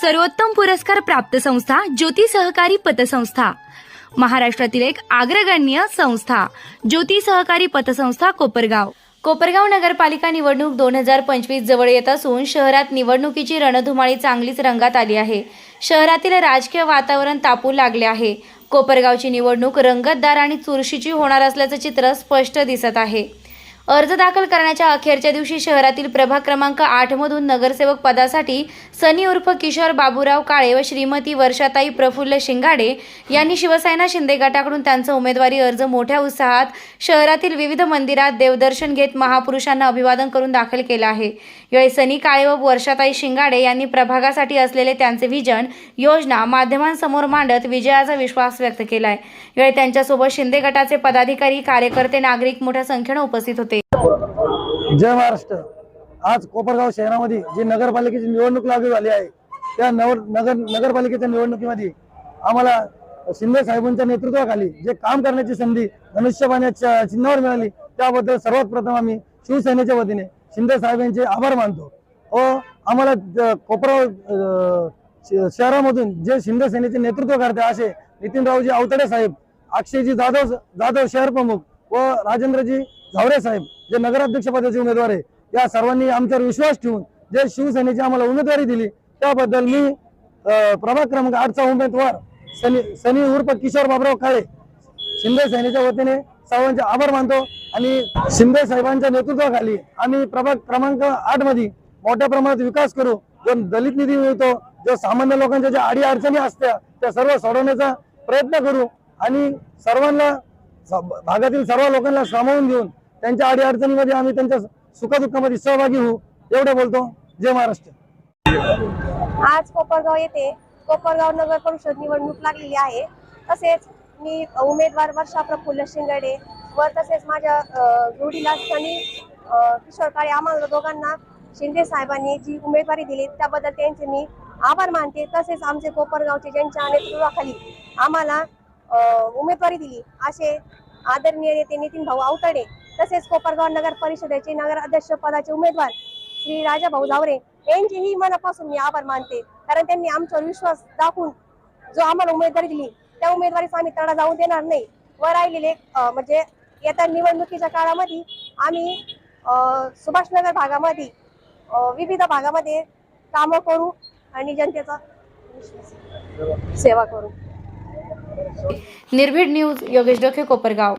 सर्वोत्तम पुरस्कार प्राप्त संस्था ज्योती सहकारी पतसंस्था. महाराष्ट्रातील एक अग्रगण्य संस्था ज्योती सहकारी पतसंस्था कोपरगाव. कोपरगाव नगरपालिका निवडणूक दोन हजार पंचवीस जवळ येत असून शहरात निवडणुकीची रणधुमाळी चांगलीच रंगात आली आहे. शहरातील राजकीय वातावरण तापू लागले आहे. कोपरगावची निवडणूक रंगतदार आणि चुरशीची होणार असल्याचं चित्र स्पष्ट दिसत आहे. अर्ज दाखल करण्याच्या अखेरच्या दिवशी शहरातील प्रभाग क्रमांक आठ मधून नगरसेवक पदासाठी सनी उर्फ किशोर बाबूराव काळे व श्रीमती वर्षाताई प्रफुल्ल शिंगाडे यांनी शिवसेना शिंदे गटाकडून त्यांचा उमेदवारी अर्ज मोठ्या उत्साहात शहरातील विविध मंदिरात देवदर्शन घेत महापुरुषांना अभिवादन करून दाखल केलं आहे. यावेळी सनी काळे व वर्षाताई शिंगाडे यांनी प्रभागासाठी असलेले त्यांचे विजन योजना माध्यमांसमोर मांडत विजयाचा विश्वास व्यक्त केलाय. यावेळी त्यांच्यासोबत शिंदे गटाचे पदाधिकारी कार्यकर्ते नागरिक मोठ्या संख्येनं उपस्थित होते. जय महाराष्ट्र. आज कोपरगाव शहरामध्ये जी नगरपालिकेची निवडणूक लागू झाली आहे त्या नवर नगर नगरपालिकेच्या निवडणुकीमध्ये आम्हाला शिंदे साहेबांच्या नेतृत्वाखाली जे काम करण्याची संधी धनुष्यबाण्याच्या चिन्हावर मिळाली त्याबद्दल सर्वात प्रथम आम्ही शिवसेनेच्या वतीने शिंदे साहेब यांचे आभार मानतो. व आम्हाला कोपरगाव श- शहरामधून जे शिंदे सेनेचे नेतृत्व करते असे नितीनरावजी आवतडे साहेब अक्षयजी जाधव जाधव शहर प्रमुख व राजेंद्रजी झावरे साहेब जे नगराध्यक्षपदाचे उमेदवार आहे या सर्वांनी आमच्यावर विश्वास ठेवून जे शिवसेनेची आम्हाला उमेदवारी दिली त्याबद्दल मी प्रभाग क्रमांक आठचा उमेदवार सनी सनी उर्फ किशोर बाबराव काळे शिंदे सेनेच्या वतीने सर्वांचे आभार मानतो आणि शिंदे साहेबांच्या नेतृत्वाखाली आम्ही प्रभाग क्रमांक आठमध्ये मोठ्या प्रमाणात विकास करू जो दलित निधी मिळतो जो सामान्य लोकांच्या ज्या आडी अडचणी असत्या त्या सर्व सोडवण्याचा प्रयत्न करू आणि सर्वांना स- भागातील सर्व लोकांना सामावून घेऊन त्यांच्या अडी अडचणीमध्ये आम्ही त्यांच्या सुखदुःखामध्ये सहभागी होऊ एवढं बोलतो. जय महाराष्ट्र. आज कोपरगाव येथे कोपरगाव नगर परिषद निवडणूक लागलेली आहे. तसेच मी उमेदवार वर्षा प्रफुल्ल शिंगाडे व तसेच माझ्या जोडीला सनी किशोर काळे आम्हाला दोघांना शिंदे साहेबांनी जी उमेदवारी दिली त्याबद्दल त्यांचे मी आभार मानते. तसेच आमचे कोपरगावचे ज्यांच्या नेतृत्वाखाली आम्हाला उमेदवारी दिली असे आदरणीय नेते नितीन भाऊ आवतडे तसेच कोपरगाव नगर परिषदेचे नगर अध्यक्ष पदाचे उमेदवार श्री राजा भाऊ झावरे यांचेही मनापासून मी आभार मानते. कारण त्यांनी आमच्यावर विश्वास दाखवून जो आम्हाला उमेदवारी दिली त्या उमेदवारीचा आम्ही तडा जाऊ देणार नाही. व राहिलेले म्हणजे येत्या निवडणुकीच्या काळामध्ये आम्ही सुभाषनगर भागामध्ये विविध भागामध्ये कामं करू आणि जनतेचा विश्वास सेवा करू. निर्भीड न्यूज योगेश डोके कोपरगाव.